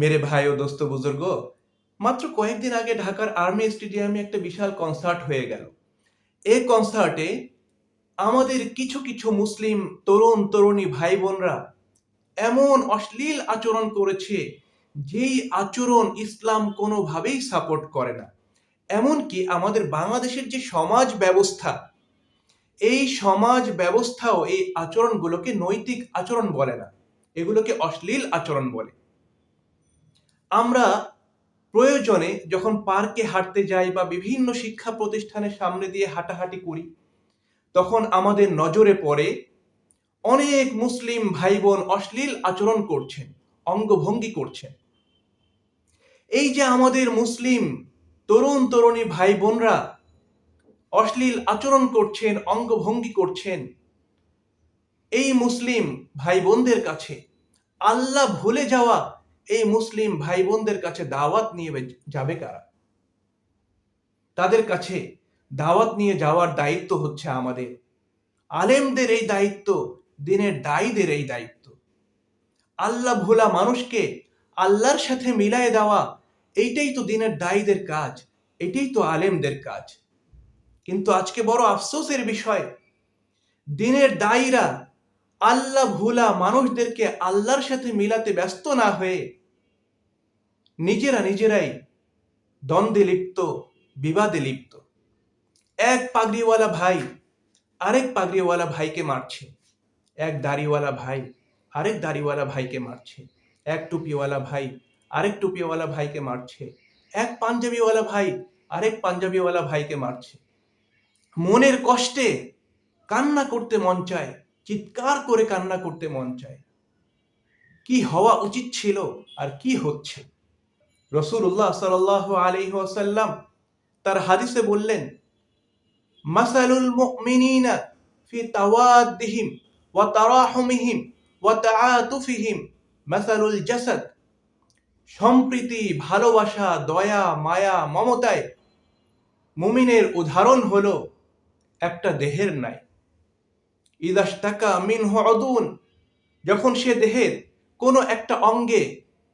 মেরে ভাই ও দোস্ত বুজুর্গ, মাত্র কয়েকদিন আগে ঢাকার আর্মি স্টেডিয়ামে একটা বিশাল কনসার্ট হয়ে গেল। এই কনসার্টে আমাদের কিছু কিছু মুসলিম তরুণ, তরুণী ভাই বোনরা এমন অশ্লীল আচরণ করেছে, যেই আচরণ ইসলাম কোনোভাবেই সাপোর্ট করে না। এমনকি আমাদের বাংলাদেশের যে সমাজ ব্যবস্থা, এই সমাজ ব্যবস্থাও এই আচরণগুলোকে নৈতিক আচরণ বলে না। এগুলোকে অশ্লীল আচরণ বলে। আমরা প্রয়োজনে যখন পার্কে হাঁটতে যাই বা বিভিন্ন শিক্ষা প্রতিষ্ঠানের সামনে দিয়ে হাঁটাহাঁটি করি, তখন আমাদের নজরে পড়ে অনেক মুসলিম ভাই বোন অশ্লীল আচরণ করছেন, অঙ্গভঙ্গি করছেন। এই যে আমাদের মুসলিম তরুণ তরুণী ভাই বোনরা অশ্লীল আচরণ করছেন, অঙ্গভঙ্গি করছেন, এই মুসলিম ভাই বোনদের কাছে আল্লাহ ভুলে যাওয়া এই মুসলিম ভাই বোনদের কাছে দাওয়াত নিয়ে যাবে কারা? তাদের কাছে দাওয়াত নিয়ে যাওয়ার দায়িত্ব হচ্ছে আমাদের। আলেমদের এই দায়িত্ব, দিনের দায়ীদের এই দায়িত্ব। আল্লাহ ভোলা মানুষকে আল্লাহর সাথে মিলায় দেওয়া, এইটাই তো দিনের দায়ীদের কাজ, এটাই তো আলেমদের কাজ। কিন্তু আজকে বড় আফসোসের বিষয়, দিনের দায়ীরা আল্লাহ ভোলা মানুষদেরকে আল্লাহর সাথে মিলাতে ব্যস্ত না হয়ে নিজেরা নিজেরাই দ্বন্দ্বে লিপ্ত, বিবাদে লিপ্ত। এক পাগড়িওয়ালা ভাই আরেক পাগড়িওয়ালা ভাইকে মারছে। এক দাড়িওয়ালা ভাই আরেক দাড়িওয়ালা ভাইকে মারছে। এক টুপিওয়ালা ভাই আরেক টুপিওয়ালা ভাইকে মারছে। এক পাঞ্জাবিওয়ালা ভাই আরেক পাঞ্জাবিওয়ালা ভাইকে মারছে। মনের কষ্টে কান্না করতে মন চায়। চিৎকার করে কান্না করতে মন চায়। কি হওয়া উচিত ছিল আর কি হচ্ছে? রসুল্লাহ সাল আলী ওয়াসাল্লাম তার হাদিসে বললেন, মাসালুল মুমিনিনা ফি তাওয়াদ্দিহিম ওয়া তারাহুমিহিম ওয়া তাআতুফিহিম মাসালুল জাসাদ। সম্প্রীতি, ভালোবাসা, দয়া, মায়া, মমতায় মুমিনের উদাহরণ হলো একটা দেহের ন্যায় ইদাস্তাকা মিনহু অদুন যখন সে দেহের কোনো একটা অঙ্গে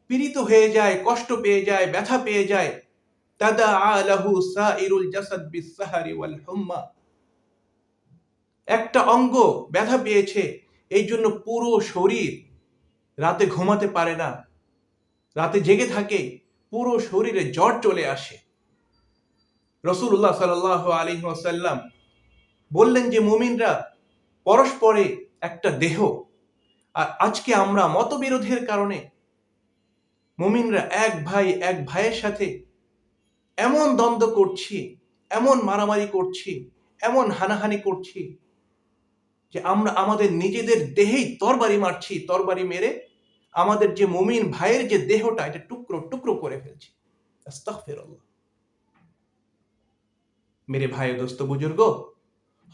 পীড়িত হয়ে যায়, কষ্ট পেয়ে যায়, ব্যথা পেয়ে যায়, তাদা আলাহু সাইরুল জাসাদ বিসাহারি ওয়াল হুম্মা একটা অঙ্গ ব্যথা পেয়েছে, এই জন্য পুরো শরীর রাতে ঘুমাতে পারে না। রাতে জেগে থাকে, পুরো শরীরে জ্বর চলে আসে। রসুল্লাহ সাল আলী ওসাল্লাম বললেন যে, মুমিনরা পরস্পরে একটা দেহ। আর আজকে আমরা মতবিরোধের কারণে মুমিনরা এক ভাই এক ভাইয়ের সাথে এমন দ্বন্দ্ব করছি, এমন মারামারি করছি, এমন হানাহানি করছি যে আমরা আমাদের নিজেদের দেহেই তরবারি মারছি, তরবারি মেরে আমাদের যে মুমিন ভাইয়ের যে দেহটা, এটা টুকরো টুকরো করে ফেলছি। মেরে ভাই দোস্ত বুজুর্গ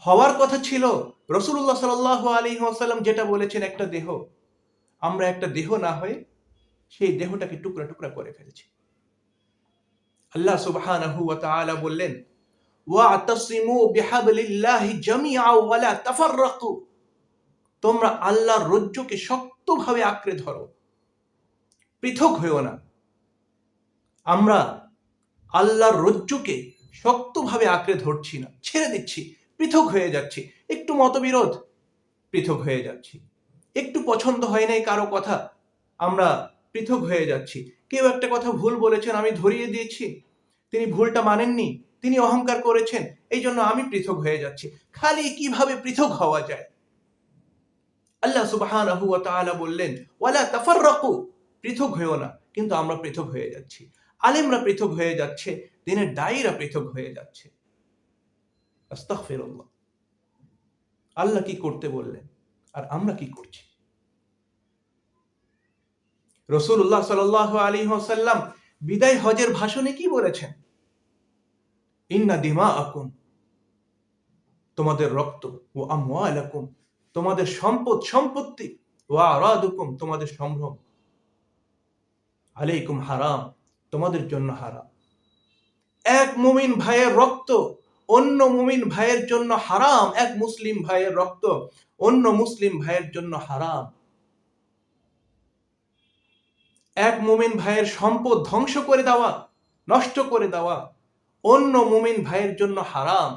হওয়ার কথা ছিল। রসুল্লাহ সাল আলী ওয়াসাল্লাম যেটা বলেছেন, একটা দেহ। আমরা একটা দেহ না হয়ে সেই দেহটাকে টুকরা টুকরা করে ফেলেছি। আল্লাহ সুবহানাহু ওয়া তাআলা বললেন, ওয়াতাসিমু বিহাবলিল্লাহি জামিআ ওয়া লা তাফাররাকু। তোমরা আল্লাহর রজ্জুকে শক্তভাবে আঁকড়ে ধরো। পৃথক হয়েও না। আমরা আল্লাহর রজ্জুকে শক্তভাবে আঁকড়ে ধরছি না, ছেড়ে দিচ্ছি। পৃথক হয়ে যাচ্ছি। একটু মতবিরোধ, পৃথক হয়ে যাচ্ছি। একটু পছন্দ হয় নাই কারও কথা, আমরা পৃথক হয়ে যাচ্ছি। কেউ একটা কথা ভুল বলেছেন, আমি ধরিয়ে দিয়েছি। তিনি ভুলটা মানেননি, তিনি অহংকার করেছেন, এই জন্য আমি পৃথক হয়ে যাচ্ছি। খালি কীভাবে পৃথক হওয়া যায়? আল্লাহ ওয়া তাআলা বললেন, ওয়ালা তাফাররাকু পৃথক হয়েও না, কিন্তু আমরা পৃথক হয়ে যাচ্ছি। আলেমরা পৃথক হয়ে যাচ্ছে, দিনের দায়ীরা পৃথক হয়ে যাচ্ছে। আস্তাগফিরুল্লাহ। আল্লাহ কি করতে বললেন? আর আমরা কি করছি? রসুল্লাহ সাল আলী সাল্লাম বিদায় হজের ভাষণে কি বলেছেন? ইন্না দিমা আকুম তোমাদের রক্ত ও আমওয়ালাকুম, তোমাদের সম্পদ সম্পত্তি, ও আরাদুকুম, তোমাদের সম্ভ্রম। আলাইকুম হারাম, তোমাদের জন্য হারাম। এক মুমিন ভাইয়ের রক্ত অন্য মুমিন ভাইয়ের জন্য হারাম, এক মুসলিম ভাইয়ের রক্ত অন্য মুসলিম ভাইয়ের জন্য হারাম। এক মুমিন ভাইয়ের সম্পদ ধ্বংস করে দেওয়া, নষ্ট করে দেওয়া অন্য মুমিন ভাইয়ের জন্য হারাম।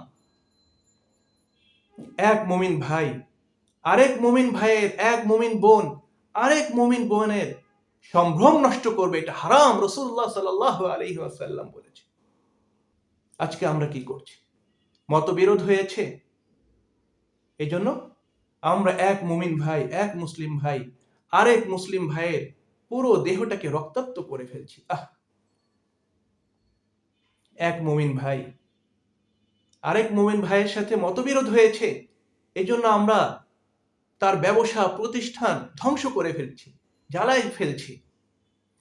এক মুমিন ভাই, আরেক মুমিন ভাইয়ের এক মুমিন বোন, আরেক মুমিন বোনের সম্ভ্রম নষ্ট করবে, এটা হারাম রসুল্লাহ সাল্লাহ আলহি আসাল্লাম বলেছে। আজকে আমরা কি করছি? মতবিরোধ হয়েছে। এই জন্য আমরা এক মুমিন ভাই, এক মুসলিম ভাই, আরেক মুসলিম ভাইয়ের পুরো দেহটাকে রক্তাক্ত করে ফেলছি। আহ! এক মুমিন ভাই, আরেক মুমিন ভাইয়ের সাথে মতবিরোধ হয়েছে। এই জন্য আমরা তার ব্যবসা, প্রতিষ্ঠান ধ্বংস করে ফেলছি, জ্বালাই ফেলছি।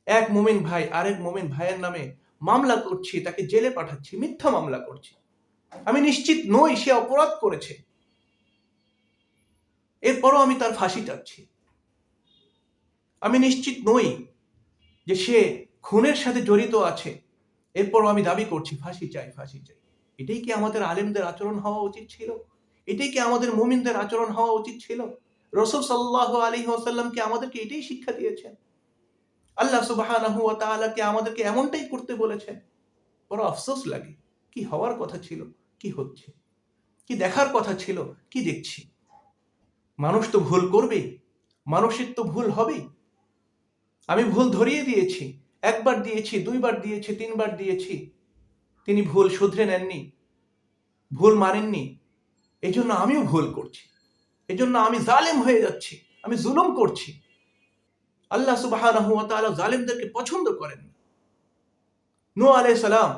এক মুমিন ভাই, আরেক মুমিন ভাইয়ের নামে মামলা করছি, তাকে জেলে পাঠাচ্ছি, মিথ্যা মামলা করছি। আমি নিশ্চিত নই সে অপরাধ করেছে। এরপরও আমি তার ফাঁসি চাচ্ছি। আমি নিশ্চিত নই যে সে খুনের সাথে জড়িত আছে। এরপরও আমি দাবি করছি, ফাঁসি চাই ফাঁসি চাই। এটাই কি আমাদের আলেমদের আচরণ হওয়া উচিত ছিল? এটাই কি আমাদের মুমিনদের আচরণ হওয়া উচিত ছিল? রসুল সাল্লাহ আলী ওসাল্লামকে আমাদেরকে এটাই শিক্ষা দিয়েছেন? আল্লাহ তাআলাকে আমাদেরকে এমনটাই করতে বলেছেন? বড় আফসোস লাগে, কি হওয়ার কথা ছিল? কি হচ্ছে? কি দেখার কথা ছিল? কি দেখছি? মানুষ তো ভুল করবেই মানুষের তো ভুল হবেই আমি ভুল ধরিয়ে দিয়েছি, একবার দিয়েছি, দুইবার দিয়েছি, তিনবার দিয়েছি। তিনি ভুল শুধরে নেননি, ভুল মানেননি। এই জন্য আমিও ভুল করছি। এই জন্য আমি জালেম হয়ে যাচ্ছি, আমি জুলুম করছি। আল্লাহ সুবাহ জালেমদেরকে পছন্দ করেন নু আলাই সালাম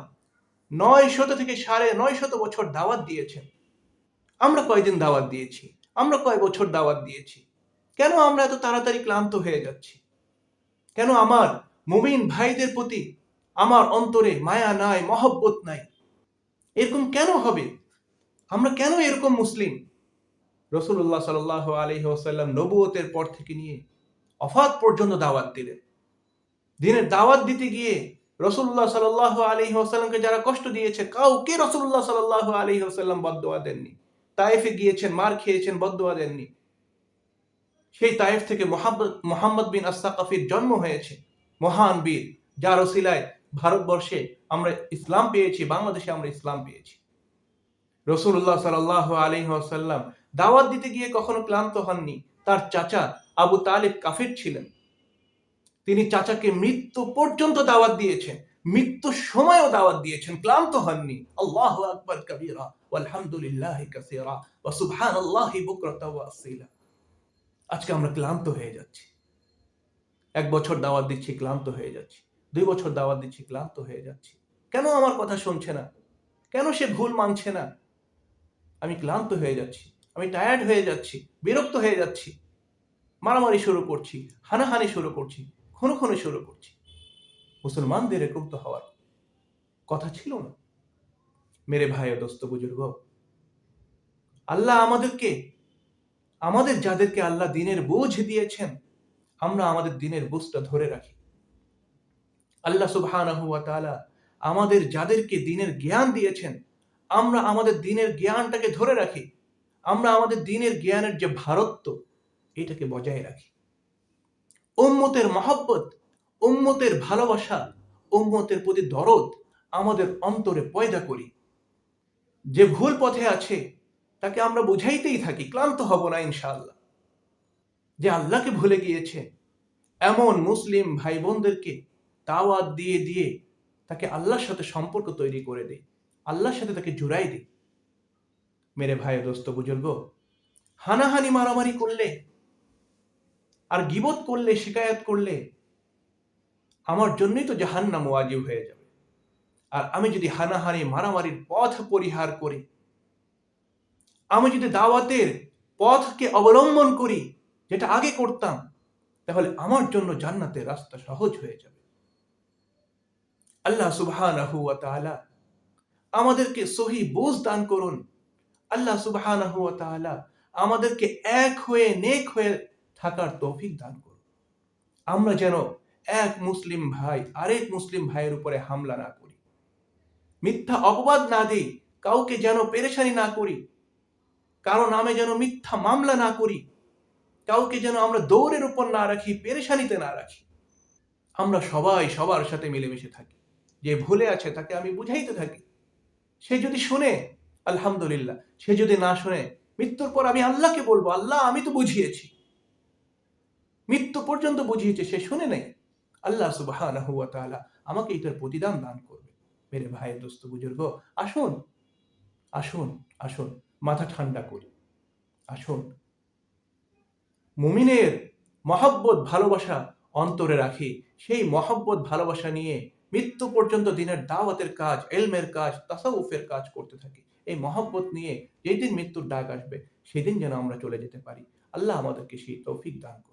নয় শত থেকে সাড়ে নয় শত বছর দাওয়াত দিয়েছেন। আমরা কয়দিন দাওয়াত দিয়েছি? আমরা কয় বছর দাওয়াত দিয়েছি? কেন আমরা এত তাড়াতাড়ি ক্লান্ত হয়ে যাচ্ছি? কেন আমার মুমিন ভাইদের প্রতি আমার অন্তরে মায়া নাই, মহব্বত নাই? এরকম কেন হবে? আমরা কেন এরকম মুসলিম? রসুল্লাহ সাল আলহি ওসাল্লাম নবুয়তের পর থেকে নিয়ে অফাত পর্যন্ত দাওয়াত দিলেন। দিনের দাওয়াত দিতে গিয়ে রসুল্লাহ সাল আলহি ওসাল্লামকে যারা কষ্ট দিয়েছে, কাউকে রসুল্লাহ সাল আলহি ওসাল্লাম বদোয়া দেননি। তাইফে গিয়েছেন, মার খেয়েছেন বদোয়া দেননি। সেই তাইফ থেকে মোহাম্মদ বিন আস্তাকাফির জন্ম হয়েছে। মহান বীর, যার ওসিলায় ভারতবর্ষে আমরা ইসলাম পেয়েছি, বাংলাদেশে আমরা ইসলাম পেয়েছি। রসুল্লাহ সাল আলী আসাল্লাম দাওয়াত দিতে গিয়ে কখনো ক্লান্ত হননি। তার চাচা আবু তালেব কাফির ছিলেন। তিনি চাচাকে মৃত্যু পর্যন্ত দাওয়াত দিয়েছেন। মৃত্যুর সময়ও দাওয়াত দিয়েছেন। ক্লান্ত হননি। আল্লাহ আকবর কবিরা। আলহামদুলিল্লাহ কাসীরা। ওয়া সুবহানাল্লাহি আসীলা। আজকে আমরা ক্লান্ত হয়ে যাচ্ছি। এক বছর দাওয়াত দিচ্ছি, ক্লান্ত হয়ে যাচ্ছি। দুই বছর দাওয়াত দিচ্ছি, ক্লান্ত হয়ে যাচ্ছি। কেন আমার কথা শুনছে না? কেন সে ভুল মানছে না? আমি ক্লান্ত হয়ে যাচ্ছি। আমি টায়ার্ড হয়ে যাচ্ছি। বিরক্ত হয়ে যাচ্ছি। মারামারি শুরু করছি। হানাহানি শুরু করছি। খুনো খুনো শুরু করছি। মুসলমানদের তো হওয়ার কথা ছিল না। মেরে ভাই ও দোস্ত বুজুর্গ, আল্লাহ আমাদেরকে, আমাদের যাদেরকে আল্লাহ দিনের বোঝ দিয়েছেন, আমরা আমাদের দিনের বোঝটা ধরে রাখি। আল্লাহ তাআলা আমাদের যাদেরকে দিনের জ্ঞান দিয়েছেন, আমরা আমাদের দিনের জ্ঞানটাকে ধরে রাখি। আমরা আমাদের দিনের জ্ঞানের যে ভারত্ব, এটাকে বজায় রাখি। উম্মতের মহব্বত, উম্মতের ভালোবাসা, উম্মতের প্রতি দরদ আমাদের অন্তরে পয়দা করি। যে ভুল পথে আছে, তাকে আমরা বুঝাইতেই থাকি, ক্লান্ত হব না ইনশাআল্লাহ। যে আল্লাহকে ভুলে গিয়েছে, এমন মুসলিম ভাই বোনদেরকে দাওয়াত দিয়ে দিয়ে তাকে আল্লাহর সাথে সম্পর্ক তৈরি করে দেয় আল্লাহর সাথে তাকে জুড়াই দিই। মেরে ভাই দোস্ত বুজুর্গ, হানাহানি মারামারি করলে আর গিবত করলে, শিকায়ত করলে আমার জন্যই তো জাহান্নাম ওয়াজিব হয়ে যাবে। আর আমি যদি হানাহানি, মারামারির পথ পরিহার করি, আমি যদি দাওয়াতের পথকে অবলম্বন করি, যেটা আগে করতাম, তাহলে আমার জন্য জান্নাতের রাস্তা সহজ হয়ে যাবে। আল্লাহ তাআলা আমাদেরকে সহি বোঝ দান করুন। আল্লাহ তাআলা আমাদেরকে এক হয়ে, নেক হয়ে থাকার তৌফিক দান করুন। আমরা যেন এক মুসলিম ভাই, আরেক মুসলিম ভাইয়ের উপরে হামলা না করি। মিথ্যা অপবাদ না দিই, কাউকে যেন পেরেশানি না করি। কারও নামে যেন মিথ্যা মামলা না করি। কাউকে যেন আমরা দৌড়ের উপর না রাখি, পেরেশানিতে না রাখি। আমরা সবাই সবার সাথে মিলেমিশে থাকি। যে ভুলে আছে তাকে আমি বুঝাইতে থাকি। সে যদি শুনে, আলহামদুলিল্লাহ। সে যদি না শুনে, মৃত্যুর পর আমি আল্লাহকে বলব, আল্লাহ, আমি তো বুঝিয়েছি। মৃত্যু পর্যন্ত বুঝিয়েছে, সে শুনে নেই। আল্লাহ সুবাহ আমাকে এটার প্রতিদান দান করবে। মেরে ভাই দোস্ত বুজুর্গ, আসুন আসুন আসুন, মাথা ঠান্ডা করি। আসুন। মুমিনের মহব্বত, ভালোবাসা অন্তরে রাখি। সেই মহব্বত, ভালোবাসা নিয়ে মৃত্যু পর্যন্ত দিনের দাওয়াতের কাজ, এলমের কাজ, তাসাউফের কাজ করতে থাকি। এই মহব্বত নিয়ে যেদিন মৃত্যুর ডাক আসবে, সেদিন যেন আমরা চলে যেতে পারি। আল্লাহ আমাদেরকে সেই তৌফিক দান করুন।